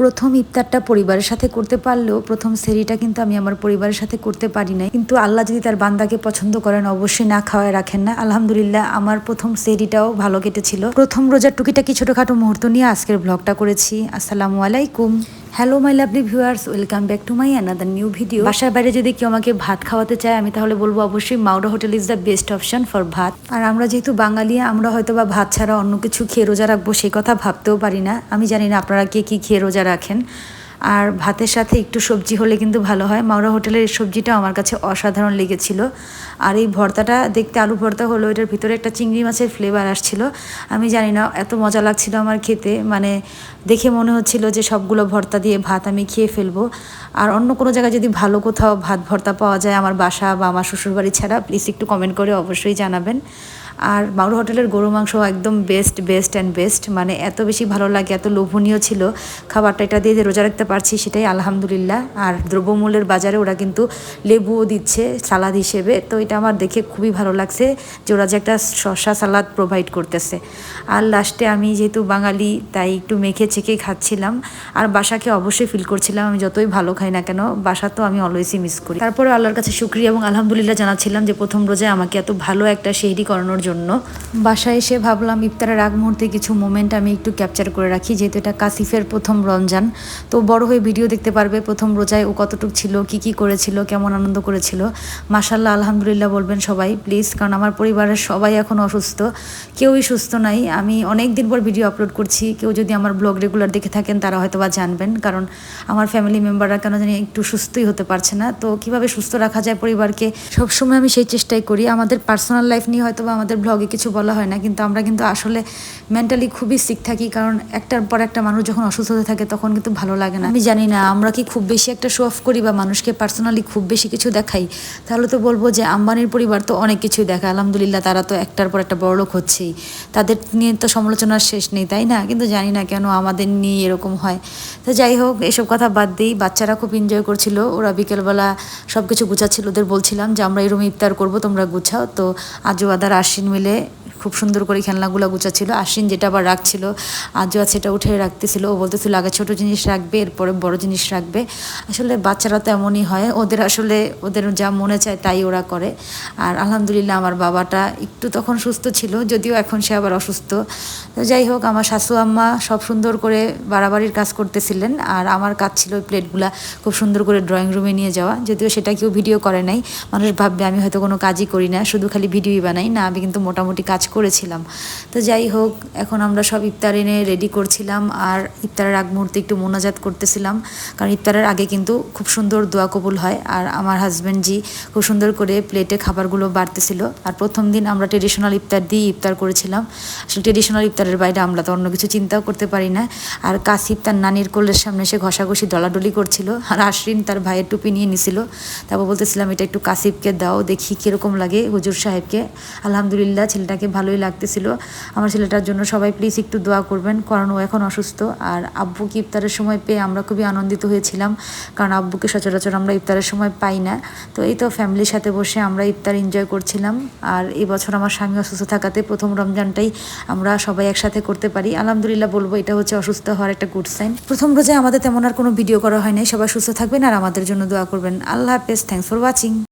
প্রথম ইফতারটা পরিবারের সাথে করতে পারলেও প্রথম সেরিটা কিন্তু আমি আমার পরিবারের সাথে করতে পারি নাই। কিন্তু আল্লাহ যদি তার বান্দাকে পছন্দ করেন, অবশ্যই না খাওয়ায় রাখেন না। আলহামদুলিল্লাহ, আমার প্রথম সেরিটাও ভালো কেটেছিল। প্রথম রোজার টুকিটা টুকিটাকি ছোটোখাটো মুহূর্ত নিয়ে আজকের ব্লগটা করেছি। আসসালামু আলাইকুম। Hello my lovely viewers welcome back to my another new video বাসার বাইরে যদি কেউ আমাকে ভাত খাওয়াতে চায়, আমি তাহলে বলব অবশ্যই Mauda hotel is the best option for bhat. আর আমরা যেহেতু বাঙালি, আমরা হয়তো বা ভাত ছাড়া অন্য কিছু খেয়ে রোজা রাখব, সেই কথা ভাবতেও পারি না। আমি জানি না আপনারা কে কী খেয়ে রোজা রাখেন। আর ভাতের সাথে একটু সবজি হলে কিন্তু ভালো হয়। মাওরা হোটেলের এই সবজিটা আমার কাছে অসাধারণ লেগেছিল। আর এই ভর্তাটা দেখতে আলু ভর্তা হলো, এটার ভিতরে একটা চিংড়ি মাছের ফ্লেভার আসছিল। আমি জানি না, এত মজা লাগছিল আমার খেতে। মানে দেখে মনে হচ্ছিল যে সবগুলো ভর্তা দিয়ে ভাত আমি খেয়ে ফেলব। আর অন্য কোনো জায়গায় যদি ভালো কোথাও ভাত ভর্তা পাওয়া যায় আমার বাসা বা আমার শ্বশুরবাড়ি ছাড়া প্লিজ একটু কমেন্ট করে অবশ্যই জানাবেন। আর মাউর হোটেলের গরু মাংস একদম বেস্ট বেস্ট অ্যান্ড বেস্ট মানে এত বেশি ভালো লাগে, এত লোভনীয় ছিল। খাবারটা এটা দিয়ে রোজা রাখতে পারছি সেটাই আলহামদুলিল্লাহ। আর দ্রব্যমূল্যের বাজারে ওরা কিন্তু লেবুও দিচ্ছে, সালাদ হিসেবে। তো এটা আমার দেখে খুবই ভালো লাগছে যে ওরা যে একটা শসা সালাদ প্রোভাইড করতেছে। আর লাস্টে আমি যেহেতু বাঙালি, তাই একটু মেখে চেখে খাচ্ছিলাম। আর বাসাকে অবশ্যই ফিল করছিলাম, আমি যতই ভালো খাই না কেন, বাসা তো আমি অলওয়েজই মিস করি। তারপরে আল্লাহর কাছে শুক্রিয়া এবং আলহামদুলিল্লাহ জানাচ্ছিলাম যে প্রথম রোজায় আমাকে এত ভালো একটা শেহরি করানোর জন্য বাসায় এসে ভাবলাম, ইফতারের আগ মুহূর্তে কিছু মোমেন্ট আমি একটু ক্যাপচার করে রাখি, যেহেতু এটা কাসিফের প্রথম রমজান। তো বড় হয়ে ভিডিও দেখতে পারবে প্রথম রোজায় ও কতটুক ছিল, কি কি করেছিল, কেমন আনন্দ করেছিল। মাসাল্লাহ আলহামদুলিল্লাহ বলবেন সবাই প্লিজ কারণ আমার পরিবারের সবাই এখন অসুস্থ। কেউই সুস্থ নাই। আমি অনেক দিন পর ভিডিও আপলোড করছি। কেউ যদি আমার ব্লগ রেগুলার দেখে থাকেন, তারা হয়তো বা জানবেন, কারণ আমার ফ্যামিলি মেম্বাররা কেন জানি একটু সুস্থই হতে পারছে না। তো কীভাবে সুস্থ রাখা যায় পরিবারকে? সবসময় আমি সেই চেষ্টাই করি। আমাদের পার্সোনাল লাইফ নিয়ে হয়তো বা আমাদের ব্লগে কিছু বলা হয় না, কিন্তু আমরা কিন্তু আসলে মেন্টালি খুবই সিক থাকি, কারণ একটার পর একটা মানুষ যখন অসুস্থ হতে থাকে তখন কিন্তু ভালো লাগে না। আমি জানি না, আমরা কি খুব বেশি একটা শো অফ করি বা মানুষকে পার্সোনালি খুব বেশি কিছু দেখাই? তাহলে তো বলব যে আম্বানির পরিবার তো অনেক কিছুই দেখায়, আলহামদুলিল্লাহ তারা তো একটার পর একটা বড়লোক হচ্ছেই। তাদের নিয়ে তো সমালোচনার শেষ নেই, তাই না? কিন্তু জানি না কেন আমাদের নিয়ে এরকম হয়। তো যাই হোক, এসব কথা বাদ দিই, বাচ্চারা খুব এনজয় করছিল, ওরা বিকেলবেলা সব কিছু গুছাচ্ছিল, ওদের বলছিলাম যে আমরা এই রুমে ইফতার করব, তোমরা গুছাও। তো আজও আদার আশ্বিন মিলে খুব সুন্দর করে খেলনাগুলো গুছাচ্ছিল। আশ্বিন যেটা আবার রাখছিল, আজও সেটা উঠে রাখতেছিল। ও বলতেছিল, আগে ছোট জিনিস রাখবে, এরপরে বড় জিনিস রাখবে। আসলে বাচ্চারা তো এমনই হয়, ওদের আসলে, ওদের যা মনে চায় তাই ওরা করে। আর আলহামদুলিল্লাহ আমার বাবাটা একটু তখন সুস্থ ছিল, যদিও এখন সে আবার অসুস্থ। যাই হোক, আমার শাশু আম্মা সব সুন্দর করে বাড়াবাড়ির কাজ করতেছিলেন, আর আমার কাজ ছিল ওই প্লেটগুলা খুব সুন্দর করে ড্রয়িং রুমে নিয়ে যাওয়া। যদিও সেটা কেউ ভিডিও করে নাই, মানুষ ভাববে, আমি হয়তো কোনো কাজই করি না, শুধু খালি ভিডিওই বানাই। না, আমি কিন্তু মোটামুটি কাজ করেছিলাম। তো যাই হোক, এখন আমরা সব ইফতার এনে রেডি করছিলাম আর ইফতারের আগ মুহূর্তে একটু মোনাজাত করতেছিলাম। কারণ ইফতারের আগে কিন্তু খুব সুন্দর দোয়া কবুল হয় আর আমার হাজব্যান্ড জি খুব সুন্দর করে প্লেটে খাবারগুলো বাড়তেছিল। আর প্রথম দিন আমরা ট্রেডিশনাল ইফতার দিয়ে ইফতার করেছিলাম। আসলে ট্রেডিশনাল ইফতারের বাইরে আমরা তো অন্য কিছু চিন্তাও করতে পারি না। আর কাসিফ তার নানির কোলের সামনে সে ঘষাঘষি দলাডলি করছিল আর আশরিন তার ভাইয়ের টুপি নিয়ে নিছিল। তারপর বলতেছিলাম, এটা একটু কাসিফকে দাও, দেখি কীরকম লাগে হুজুর সাহেবকে। আলহামদুলিল্লাহ, ছেলেটাকে ভালোই লাগতেছিল। আমার ছেলেটার জন্য সবাই প্লিজ একটু দোয়া করবেন, কারণ ও এখন অসুস্থ। আর আব্বুকে ইফতারের সময় পেয়ে আমরা খুবই আনন্দিত হয়েছিলাম, কারণ আব্বুকে সচরাচর আমরা ইফতারের সময় পাই না। তো এই তো ফ্যামিলির সাথে বসে আমরা ইফতার এনজয় করছিলাম। আর এই বছর আমার স্বামী অসুস্থ থাকাতে প্রথম রমজানটাই আমরা সবাই একসাথে করতে পারি। আলহামদুলিল্লাহ বলব, এটা হচ্ছে অসুস্থ হওয়ার একটা গুড সাইন প্রথম রোজায় আমাদের তেমন আর কোনো ভিডিও করা হয়নি সবাই সুস্থ থাকবেন আর আমাদের জন্য দোয়া করবেন। আল্লাহ হাফেজ থ্যাংকস ফর ওয়াচিং